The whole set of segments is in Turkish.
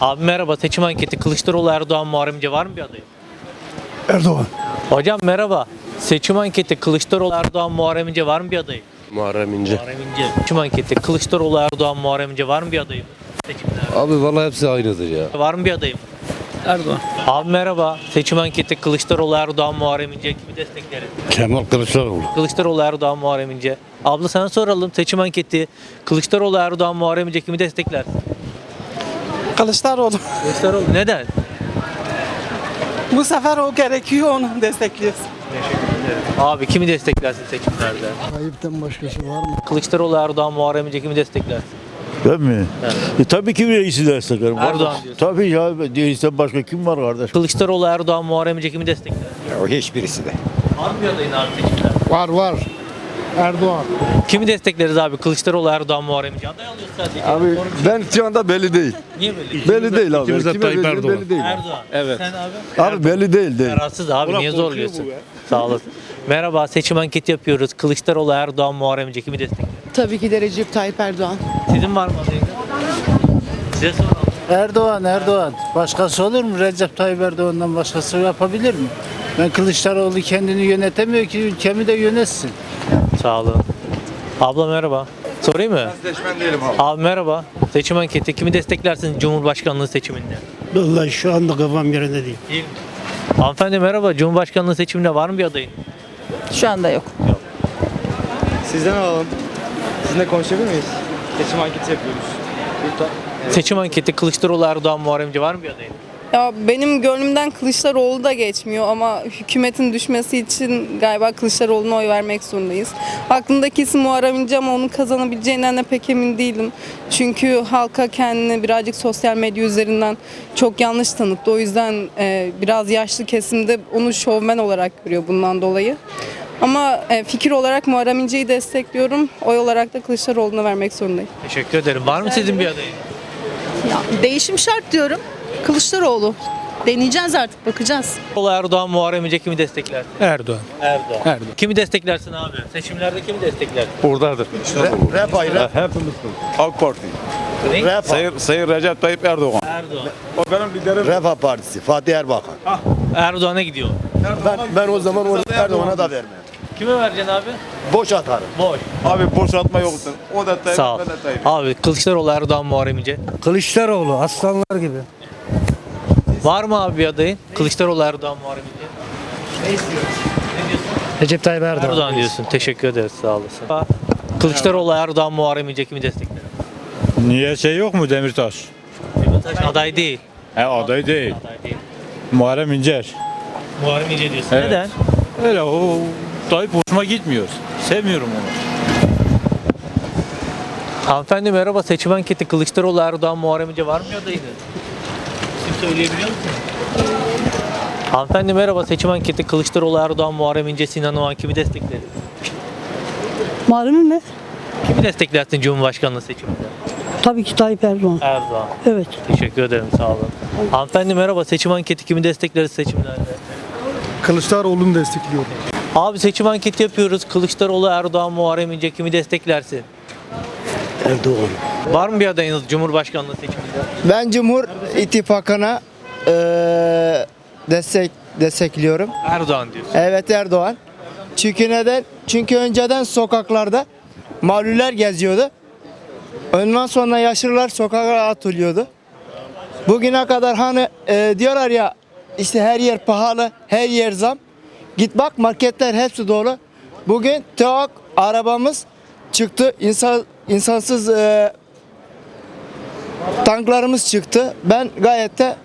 Abi merhaba seçim anketi Kılıçdaroğlu Erdoğan Muharrem İnce var mı bir adayı? Erdoğan. Hocam merhaba. Seçim anketi Kılıçdaroğlu Erdoğan Muharrem İnce var mı bir adayı? Muharrem İnce. Muharrem İnce. Seçim anketi Kılıçdaroğlu Erdoğan Muharrem İnce var mı bir adayı? Seçimlerde. Abi vallahi hepsi aynıdır ya. Var mı bir adayım? Erdoğan. Abi merhaba. Seçim anketi Kılıçdaroğlu Erdoğan Muharrem İnce kimi destekleriz? Kemal Kılıçdaroğlu. Kılıçdaroğlu Erdoğan Muharrem İnce. Abla sana soralım. Seçim anketi Kılıçdaroğlu Erdoğan Muharrem İnce kimi destekler? Kılıçdaroğlu. Kılıçdaroğlu neden? Bu sefer o gerekiyor onu destekliyoruz. Abi kimi desteklersin seçimlerde? Tayyip'ten başkası var mı? Kılıçdaroğlu Erdoğan Muharrem İnce kimi desteklersin? Ben mi? E, tabii ki reisi desteklerim. Erdoğan Kardeş. diyorsun. Tabii ya. Değilse başka kim var kardeş? Kılıçdaroğlu Erdoğan Muharrem İnce kimi destekler? Hiçbirisi de. Var mı bir adayın abi seçimlerde? Var var. Erdoğan. Kimi destekleriz abi? Kılıçdaroğlu Erdoğan Muharrem İnce. Aday alıyoruz sadece. Abi ben şu anda belli değil. Niye böyle? Belli değil abi. ikimiz de Kime Tayyip verdiğim Erdoğan. belli değil. Erdoğan. Evet. Sen abi? Abi belli değil değil. Kararsız abi niye zorluyorsun? Sağ olasın. Merhaba seçim anketi yapıyoruz. Kılıçdaroğlu Erdoğan Muharrem İnce kimi destekler? Tabii ki de Recep Tayyip Erdoğan. Sizin var mı adayınız? Size soralım. Erdoğan, Erdoğan. Başkası olur mu? Recep Tayyip Erdoğan'dan başkası yapabilir mi? Ben Kılıçdaroğlu kendini yönetemiyor ki ülkemi de yönetsin. Sağ olun. Abla merhaba. Sorayım mı? Seçmen değilim abi. Abi merhaba. Seçim anketi kimi desteklersin Cumhurbaşkanlığı seçiminde? Vallahi şu anda kafam yerinde değil. Değil mi? Hanımefendi merhaba. Cumhurbaşkanlığı seçiminde var mı bir adayın? Şu anda yok. Sizden alalım. Sizinle konuşabilir miyiz? Seçim anketi yapıyoruz. Seçim anketi Kılıçdaroğlu Erdoğan Muharrem İnce var mı bir adayın? Ya benim gönlümden Kılıçdaroğlu da geçmiyor ama hükümetin düşmesi için galiba Kılıçdaroğlu'na oy vermek zorundayız. Aklımdaki isim Muharrem İnce ama onun kazanabileceğinden de pek emin değilim. Çünkü halka kendini birazcık sosyal medya üzerinden çok yanlış tanıttı. O yüzden e, biraz yaşlı kesimde onu şovmen olarak görüyor bundan dolayı. Ama e, fikir olarak Muharrem İnce'yi destekliyorum. Oy olarak da Kılıçdaroğlu'na vermek zorundayım. Teşekkür ederim. Var mı sizin bir adayın? Ya, değişim şart diyorum. Kılıçdaroğlu. Deneyeceğiz artık bakacağız. Kılıçdaroğlu Erdoğan Muharrem İnce kimi desteklersin? Erdoğan. Erdoğan. Erdoğan. Kimi desteklersin abi? Seçimlerde kimi desteklersin? Buradadır. Rap ayrı. AK Parti. Rap, Sayın, Sayın Recep Tayyip Erdoğan. Erdoğan. O benim liderim. Refah Partisi. Fatih Erbakan. Erdoğan'a gidiyor. Ben, ben o zaman onu Erdoğan'a da vermem. Kime vereceksin abi? Boş atarım. Boş. Abi boşaltma yoktur. O da Tayyip, Sağ ol. ben de Tayyip. Abi Kılıçdaroğlu Erdoğan Muharrem İnce. Kılıçdaroğlu aslanlar gibi. Var mı abi bir adayın? Kılıçdaroğlu Erdoğan Muharrem İnce. Recep Tayyip Erdoğan. Erdoğan diyorsun. Teşekkür ederiz. Sağ olasın. Kılıçdaroğlu Erdoğan Muharrem İnce kimi destekler? Niye şey yok mu Demirtaş? Demirtaş aday değil. He aday değil. Aday değil. Muharrem İncer. Muharrem İnce diyorsun. Evet. Neden? Öyle o Tayyip hoşuma gitmiyor. Sevmiyorum onu. Hanımefendi merhaba. Seçim anketi Kılıçdaroğlu Erdoğan Muharrem İnce var mı? Kim söyleyebiliyor musun? Hanımefendi merhaba. Seçim anketi Kılıçdaroğlu Erdoğan Muharrem İnce Sinan Oğan kimi destekler? Muharrem mi? Kimi desteklersin Cumhurbaşkanlığı seçiminde? Tabii ki Tayyip Erdoğan. Erdoğan. Evet. Teşekkür ederim. Sağ olun. Hanımefendi merhaba. Seçim anketi kimi destekleriz seçimlerde? Kılıçdaroğlu'nu destekliyorum. Abi seçim anketi yapıyoruz. Kılıçdaroğlu Erdoğan Muharrem İnce kimi desteklersin? Erdoğan. Var mı bir adayınız Cumhurbaşkanlığı seçiminde? Ben Cumhur İttifakı'na eee, destek destekliyorum. Erdoğan diyorsun. Evet Erdoğan. Çünkü neden? Çünkü önceden sokaklarda mağluller geziyordu. Ondan sonra yaşlılar sokağa atılıyordu. Bugüne kadar hani e, diyorlar ya işte her yer pahalı, her yer zam. Git bak marketler hepsi dolu. Bugün TOK arabamız çıktı. İnsan, insansız e, tanklarımız çıktı. Ben gayet de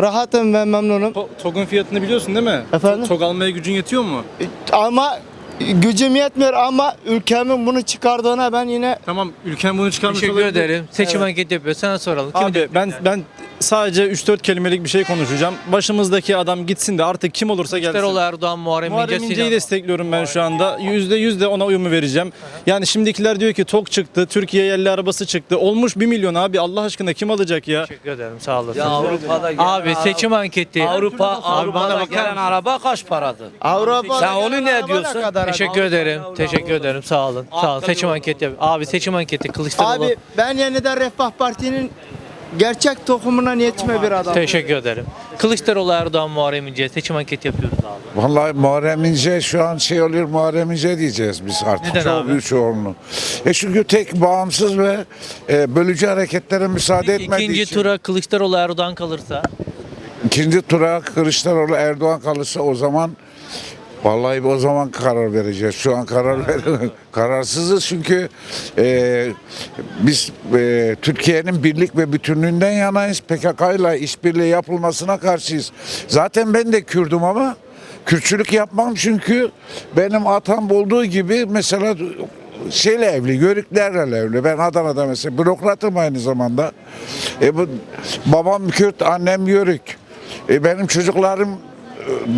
rahatım ve memnunum. TOG'un fiyatını biliyorsun değil mi? Efendim? TOG almaya gücün yetiyor mu? Ama gücüm yetmiyor ama ülkemin bunu çıkardığına ben yine Tamam ülken bunu çıkarmış Teşekkür olabilir. ederim. Seçim anketi yapıyor. Sana soralım. Kimi Abi ben ben sadece 3-4 kelimelik bir şey konuşacağım. Başımızdaki adam gitsin de artık kim olursa gelsin. Kılıçdaroğlu Erdoğan Muharrem İnce Muharrem Sinan İnce'yi Oğan. destekliyorum ben şu anda. Yüzde yüz de ona uyumu vereceğim. Yani şimdikiler diyor ki TOG çıktı, Türkiye yerli arabası çıktı. Olmuş 1 milyon abi Allah aşkına kim alacak ya? Teşekkür ederim. Sağ olasın. Avrupa'da Abi seçim anketi. Avrupa, Abi bana Avrupa'da bakar gelen mısın? araba kaç paradır? Avrupa Sen onu ne diyorsun? Teşekkür ederim. Teşekkür ederim. Sağ olun. Sağ olun. Seçim anketi yap. Abi seçim anketi Kılıçdaroğlu. Abi ben yeniden Refah Parti'nin gerçek tohumundan yetme bir adam. Teşekkür ederim. Kılıçdaroğlu Erdoğan Muharrem İnce seçim anketi yapıyoruz abi. Vallahi Muharrem İnce şu an şey oluyor Muharrem İnce diyeceğiz biz artık. Neden Çok abi? büyük çoğunluğu. E çünkü tek bağımsız ve e, bölücü hareketlere müsaade etmediği İkinci için. tura Kılıçdaroğlu Erdoğan kalırsa İkinci tura Kılıçdaroğlu Erdoğan kalırsa o zaman Vallahi o zaman karar vereceğiz. Şu an karar ver kararsızız çünkü e, biz e, Türkiye'nin birlik ve bütünlüğünden yanayız. PKK ile işbirliği yapılmasına karşıyız. Zaten ben de Kürdüm ama Kürtçülük yapmam çünkü benim atam olduğu gibi mesela şeyle evli, Yörüklerle evli. Ben Adana'da mesela bürokratım aynı zamanda. E bu babam Kürt, annem Yörük. E benim çocuklarım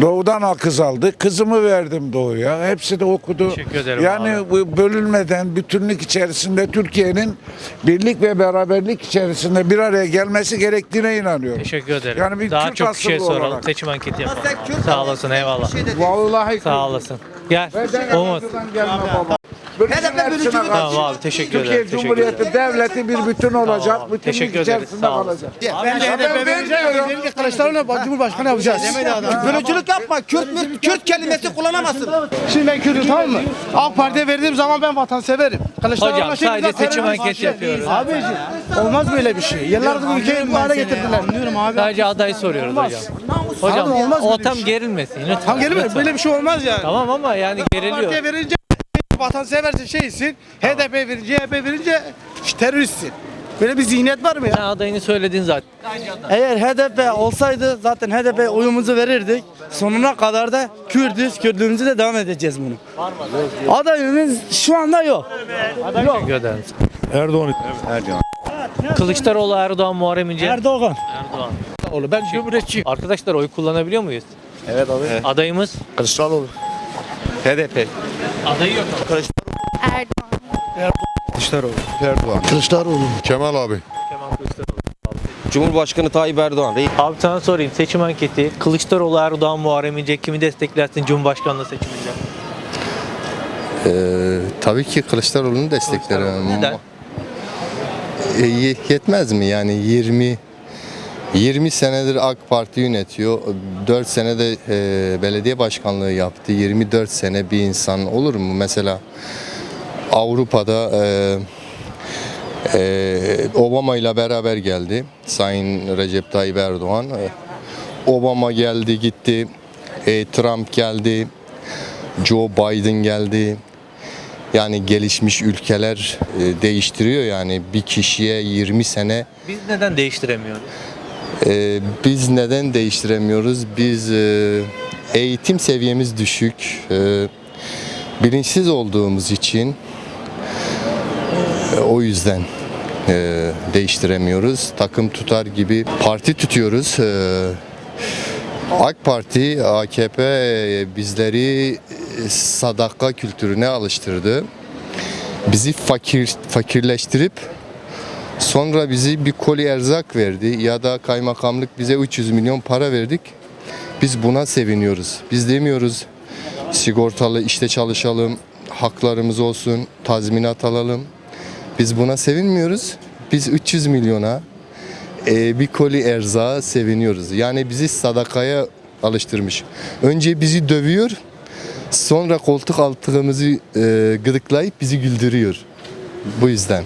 Doğudan al kız aldı. Kızımı verdim Doğu'ya. Hepsi de okudu. Teşekkür ederim yani abi. bu bölünmeden bütünlük içerisinde Türkiye'nin birlik ve beraberlik içerisinde bir araya gelmesi gerektiğine inanıyorum. teşekkür ederim. Yani bir Daha Kürt çok asıllı soralım. olarak. Seçim anketi yapalım. Sağ olasın eyvallah. Vallahi Sağ olasın. Gel. Gelme baba. Bölücüler Tamam abi teşekkür Türkiye ederim. Ederim. Cumhuriyeti devleti bir bütün olacak. Tamam, Bütünlük teşekkür içerisinde Sağ olun. Ben de HDP vermiyorum. Cumhurbaşkanı yapacağız. Bölücülük yapma. Kürt, Kürt kelimesi kullanamazsın. Şimdi ben Kürt'üm tamam mı? AK Parti'ye verdiğim zaman ben vatanseverim. Kılıçdaroğlu'na Hocam sadece seçim anketi yapıyoruz. Abiciğim olmaz böyle bir şey. Yıllardır bu ülkeyi bu hale getirdiler. Anlıyorum abi. Sadece aday soruyoruz hocam. Hocam Abi olmaz ortam şey. gerilmesin. Tam lütfen. Böyle bir şey olmaz yani. Tamam ama yani geriliyor. Partiye verince vatanseversin şeysin. HDP verince, CHP verince işte teröristsin. Böyle bir zihniyet var mı ya? Sen adayını söyledin zaten. Eğer HDP olsaydı zaten HDP oyumuzu verirdik. Sonuna kadar da Kürdüz, Kürdlüğümüzü de devam edeceğiz bunu. Adayımız şu anda yok. Teşekkür ederim. Erdoğan. Kılıçdaroğlu Erdoğan Muharrem İnce. Erdoğan. Erdoğan. Oğlum ben cumhuriyetçiyim. Arkadaşlar oy kullanabiliyor muyuz? Evet abi. Adayımız Kılıçdaroğlu. HDP. Adayı yok. Erdoğan. Kılıçdaroğlu. Kemal abi. Kemal Kılıçdaroğlu. Cumhurbaşkanı Tayyip Erdoğan. Abi sana sorayım seçim anketi. Kılıçdaroğlu Erdoğan Muharrem İnce kimi desteklersin Cumhurbaşkanlığı seçiminde? Ee, tabii ki Kılıçdaroğlu'nu desteklerim. Neden? E, ye- yetmez mi yani 20 20 senedir AK Parti yönetiyor. 4 senede e, belediye başkanlığı yaptı. 24 sene bir insan olur mu? Mesela Avrupa'da e, e, Obama ile beraber geldi. Sayın Recep Tayyip Erdoğan. E, Obama geldi gitti. E, Trump geldi. Joe Biden geldi. Yani gelişmiş ülkeler e, değiştiriyor yani bir kişiye 20 sene Biz neden değiştiremiyoruz? E, biz neden değiştiremiyoruz? Biz e, eğitim seviyemiz düşük. E, bilinçsiz olduğumuz için e, o yüzden e, değiştiremiyoruz. Takım tutar gibi parti tutuyoruz. E, AK Parti, AKP e, bizleri e, sadaka kültürüne alıştırdı. Bizi fakir fakirleştirip Sonra bizi bir koli erzak verdi ya da kaymakamlık bize 300 milyon para verdik. Biz buna seviniyoruz. Biz demiyoruz sigortalı işte çalışalım, haklarımız olsun, tazminat alalım. Biz buna sevinmiyoruz. Biz 300 milyona e, bir koli erzağa seviniyoruz. Yani bizi sadakaya alıştırmış. Önce bizi dövüyor, sonra koltuk altımızı e, gıdıklayıp bizi güldürüyor. Bu yüzden.